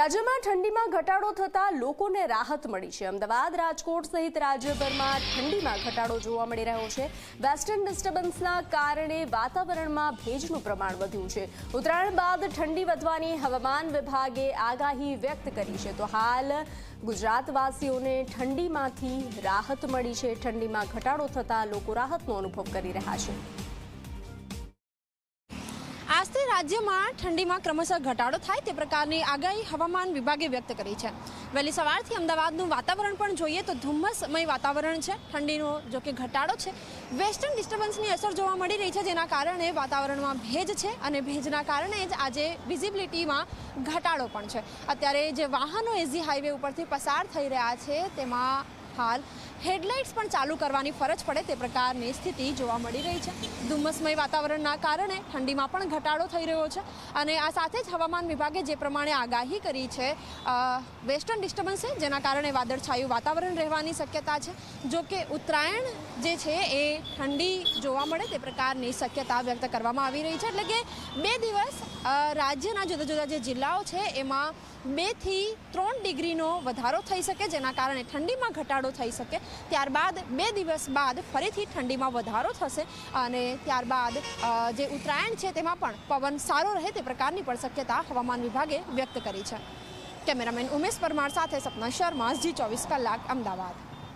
રાજ્યમાં ઠંડીમાં ઘટાડો થતાં લોકોને રાહત મળી છે. અમદાવાદ, રાજકોટ સહિત રાજ્યભરમાં ઠંડીમાં ઘટાડો જોવા મળી રહ્યો છે. વેસ્ટર્ન ડિસ્ટર્બન્સના કારણે વાતાવરણમાં ભેજનું પ્રમાણ વધ્યું છે. ઉત્તરાયણ બાદ ઠંડી વધવાની હવામાન વિભાગે આગાહી વ્યક્ત કરી છે. તો હાલ ગુજરાતવાસીઓને ઠંડીમાંથી રાહત મળી છે. ઠંડીમાં ઘટાડો થતાં લોકો રાહતનો અનુભવ કરી રહ્યા છે. રાજ્યમાં ઠંડીમાં ક્રમશઃ ઘટાડો થાય તે પ્રકારની આગાહી હવામાન વિભાગે વ્યક્ત કરી છે. વહેલી સવારથી અમદાવાદનું વાતાવરણ પણ જોઈએ તો ધુમ્મસમય વાતાવરણ છે. ઠંડીનો જો કે ઘટાડો છે, વેસ્ટર્ન ડિસ્ટર્બન્સની અસર જોવા મળી રહી છે, જેના કારણે વાતાવરણમાં ભેજ છે અને ભેજના કારણે જ આજે વિઝિબિલિટીમાં ઘટાડો પણ છે. અત્યારે જે વાહનો એઝી હાઈવે ઉપરથી પસાર થઈ રહ્યા છે, તેમાં હાલ હેડલાઇટ્સ પણ ચાલુ કરવાની ફરજ પડે તે પ્રકારની સ્થિતિ જોવા મળી રહી છે. ધુમ્મસમય વાતાવરણના કારણે ઠંડીમાં પણ ઘટાડો થઈ રહ્યો છે અને આ સાથે જ હવામાન વિભાગે જે પ્રમાણે આગાહી કરી છે વેસ્ટર્ન ડિસ્ટર્બન્સ છે જેના કારણે વાદળછાયું વાતાવરણ રહેવાની શક્યતા છે. જો કે ઉત્તરાયણ જે છે એ ઠંડી જોવા મળે તે પ્રકારની શક્યતા વ્યક્ત કરવામાં આવી રહી છે. એટલે કે બે દિવસ રાજ્યના જુદા જુદા જે જિલ્લાઓ છે, એમાં બેથી ત્રણ ડિગ્રીનો વધારો થઈ શકે, જેના કારણે ઠંડીમાં ઘટાડો થઈ શકે. ત્યારબાદ બે દિવસ બાદ ફરીથી ઠંડીમાં વધારો થશે અને ત્યારબાદ જે ઉત્તરાયણ છે, તેમાં પણ પવન સારો રહે તે પ્રકારની પણ શક્યતા હવામાન વિભાગે વ્યક્ત કરી છે. કેમેરામેન ઉમેશ પરમાર સાથે સપના શર્મા જી ચોવીસ કલાક, અમદાવાદ.